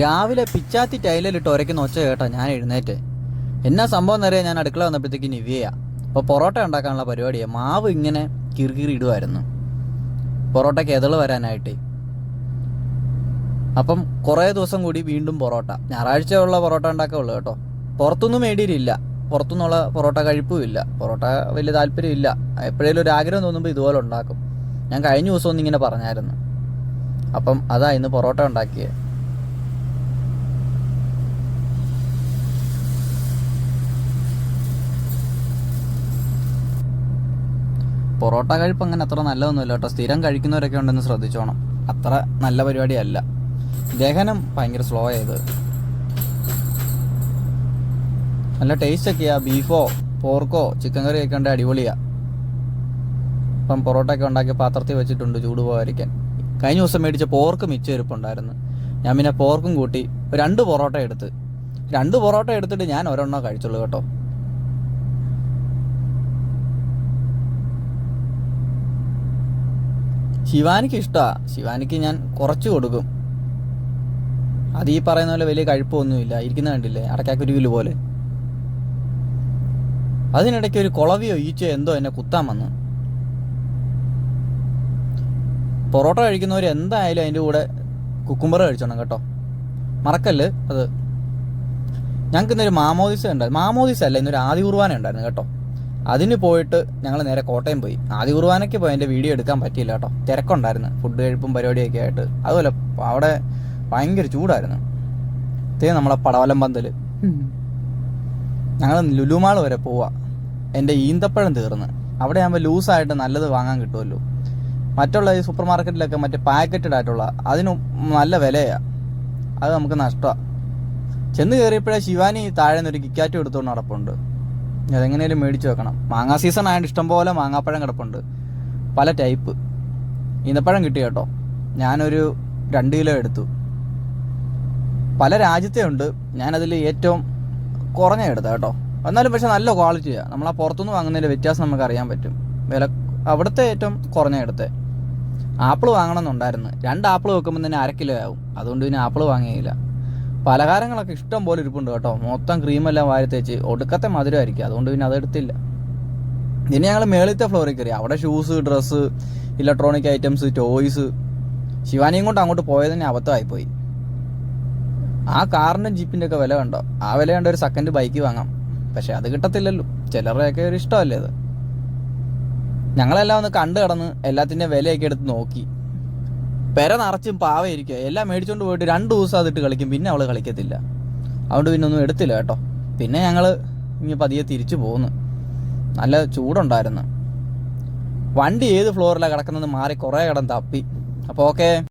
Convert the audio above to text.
രാവിലെ പിച്ചാത്തി ടൈലിലിട്ട് ഒരയ്ക്ക് ഒച്ച കേട്ടാ ഞാൻ എഴുന്നേറ്റ്. എന്നാ സംഭവം എന്നറിയാൻ ഞാൻ അടുക്കള വന്നപ്പോഴത്തേക്ക് നിവ്യ അപ്പോൾ പൊറോട്ട ഉണ്ടാക്കാനുള്ള പരിപാടിയാണ് മാവ് ഇങ്ങനെ കിറുകിറി ഇടുമായിരുന്നു പൊറോട്ടയ്ക്ക് എതൾ വരാനായിട്ട്. അപ്പം കുറേ ദിവസം കൂടി വീണ്ടും പൊറോട്ട. ഞായറാഴ്ച ഉള്ള പൊറോട്ട ഉണ്ടാക്കുള്ളൂ കേട്ടോ. പുറത്തൊന്നും മേടിയില്ല പുറത്തുനിന്നുള്ള പൊറോട്ട കഴിപ്പും ഇല്ല. പൊറോട്ട വലിയ താല്പര്യമില്ല എപ്പോഴേലും ഒരു ആഗ്രഹം തോന്നുമ്പോൾ ഇതുപോലെ ഉണ്ടാക്കും. ഞാൻ കഴിഞ്ഞ ദിവസം ഒന്നും ഇങ്ങനെ പറഞ്ഞായിരുന്നു. അപ്പം അതാ ഇന്ന് പൊറോട്ട ഉണ്ടാക്കിയത് പൊറോട്ട കഴിപ്പ് അങ്ങനെ അത്ര നല്ലതൊന്നുമില്ല കേട്ടോ. സ്ഥിരം കഴിക്കുന്നവരൊക്കെ ഉണ്ടെന്ന് ശ്രദ്ധിച്ചോണം. അത്ര നല്ല പരിപാടിയല്ല. ദഹനം ഭയങ്കര സ്ലോ ആയത്. നല്ല ടേസ്റ്റ് ഒക്കെയാ. ബീഫോ പോർക്കോ ചിക്കൻ കറി ഒക്കെ ഉണ്ട് അടിപൊളിയാ. ഇപ്പം പൊറോട്ട ഒക്കെ ഉണ്ടാക്കി പാത്രത്തിൽ വെച്ചിട്ടുണ്ട് ചൂട് പോകാതിരിക്കാൻ കഴിഞ്ഞ ദിവസം മേടിച്ച പോർക്ക് മിച്ചം ഇരിപ്പുണ്ടായിരുന്നു. ഞാൻ പിന്നെ പോർക്കും കൂട്ടി രണ്ട് പൊറോട്ട എടുത്ത്. രണ്ട് പൊറോട്ട എടുത്തിട്ട് ഞാൻ ഒരെണ്ണം കഴിച്ചുള്ളൂ കേട്ടോ. ശിവാനിക്ക് ഇഷ്ടമാണ് ശിവാനിക്ക് ഞാൻ കുറച്ച് കൊടുക്കും. അത് ഈ പറയുന്ന പോലെ വലിയ കഴിപ്പൊന്നുമില്ല. ഇരിക്കുന്ന കണ്ടില്ലേ? അടക്കാക്കുരുവിൽ പോലെ. അതിനിടയ്ക്ക് ഒരു കുളവിയോ ഈച്ചയോ എന്തോ എന്നെ കുത്താൻ വന്നു. പൊറോട്ട കഴിക്കുന്നവർ എന്തായാലും അതിന്റെ കൂടെ കുക്കുംബർ കഴിച്ചോണം കേട്ടോ. മറക്കല്ല് അത്. ഞങ്ങൾക്ക് ഇന്നൊരു മാമോദിസ ഉണ്ടായിരുന്നു. മാമോദിസ അല്ല ഇന്നൊരു ആദി കുർബാന ഉണ്ടായിരുന്നു കേട്ടോ. അതിന് പോയിട്ട് ഞങ്ങൾ നേരെ കോട്ടയം പോയി. ആദ്യ കുർബാനയ്ക്ക് പോയി എന്റെ വീഡിയോ എടുക്കാൻ പറ്റിയില്ല കേട്ടോ. തിരക്കുണ്ടായിരുന്നു. ഫുഡ് കഴിപ്പും പരിപാടിയൊക്കെ ആയിട്ട്. അതുപോലെ അവിടെ ഭയങ്കര ചൂടായിരുന്നു. ഇതേ നമ്മളെ പടവലം പന്തൽ ഞങ്ങൾ ലുലുമാൾ വരെ പോവാ. എന്റെ ഈന്തപ്പഴം തീർന്ന്. അവിടെ ആകുമ്പോൾ ലൂസായിട്ട് നല്ലത് വാങ്ങാൻ കിട്ടുമല്ലോ. മറ്റുള്ള ഈ സൂപ്പർ മാർക്കറ്റിലൊക്കെ മറ്റേ പാക്കറ്റഡ് ആയിട്ടുള്ള അതിന് നല്ല വിലയാണ് അത് നമുക്ക് നഷ്ടമാണ് ചെന്ന് കയറിയപ്പോഴേ ശിവാനി താഴെ നിന്നൊരു ഒരു കിക്കാറ്റ് എടുത്തുകൊണ്ട് നടപ്പുണ്ട്. അതെങ്ങനെയും മേടിച്ച് വെക്കണം. മാങ്ങാ സീസൺ ആയതുകൊണ്ട് ഇഷ്ടംപോലെ മാങ്ങാപ്പഴം കിടപ്പുണ്ട്. പല ടൈപ്പ്. ഈന്തപ്പഴം കിട്ടി കേട്ടോ. ഞാനൊരു രണ്ട് കിലോ എടുത്തു. പല രാജ്യത്തെ ഉണ്ട്. ഞാനതിൽ ഏറ്റവും കുറഞ്ഞ എടുത്ത കേട്ടോ. എന്നാലും പക്ഷെ നല്ല ക്വാളിറ്റിയാണ് നമ്മൾ ആ പുറത്തുനിന്ന് വാങ്ങുന്നതിന്റെ വ്യത്യാസം നമുക്ക് അറിയാൻ പറ്റും. വില അവിടുത്തെ ഏറ്റവും കുറഞ്ഞ എടുത്തേ. ആപ്പിൾ വാങ്ങണമെന്നുണ്ടായിരുന്നു. രണ്ട് ആപ്പിൾ വെക്കുമ്പോൾ തന്നെ അര കിലോ ആവും. അതുകൊണ്ട് പിന്നെ ആപ്പിൾ വാങ്ങിയില്ല പലഹാരങ്ങളൊക്കെ ഇഷ്ടം പോലെ ഇരിപ്പുണ്ട് കേട്ടോ. മൊത്തം ക്രീമെല്ലാം വാരി തേച്ച് ഒടുക്കത്തെ മധുരമായിരിക്കും. അതുകൊണ്ട് പിന്നെ അതെടുത്തില്ല ഇനി ഞങ്ങൾ മേളിത്തെ ഫ്ലോറിൽ കയറി. അവിടെ shoes dress electronic items toys ശിവാനിയും കൊണ്ട് അങ്ങോട്ട് പോയതിന് അബദ്ധമായിപ്പോയി. ആ കാറിന്റെ ജീപ്പിന്റെ ഒക്കെ വില കണ്ടോ? ആ വില കണ്ട ഒരു സെക്കൻഡ് ബൈക്ക് വാങ്ങാം. പക്ഷെ അത് കിട്ടത്തില്ലല്ലോ. ചിലരുടെയൊക്കെ ഒരു ഇഷ്ടമല്ലേ അത്? ഞങ്ങളെല്ലാം ഒന്ന് കണ്ടു കിടന്ന് എല്ലാത്തിന്റെ വിലയൊക്കെ എടുത്ത് നോക്കി. പെര നിറച്ചും പാവയിരിക്കുക എല്ലാം മേടിച്ചോണ്ട് പോയിട്ട് രണ്ട് ദിവസം അതിട്ട് കളിക്കും. പിന്നെ അവൾ കളിക്കത്തില്ല. അതുകൊണ്ട് പിന്നെ ഒന്നും എടുത്തില്ല കേട്ടോ. പിന്നെ ഞങ്ങൾ ഇനി പതിയെ തിരിച്ചു പോന്നു. നല്ല ചൂടുണ്ടായിരുന്നു. വണ്ടി ഏത് ഫ്ലോറിലാണ് കിടക്കുന്നത് മാറി കുറേ കിടന്ന് തപ്പി. അപ്പോൾ ഓക്കെ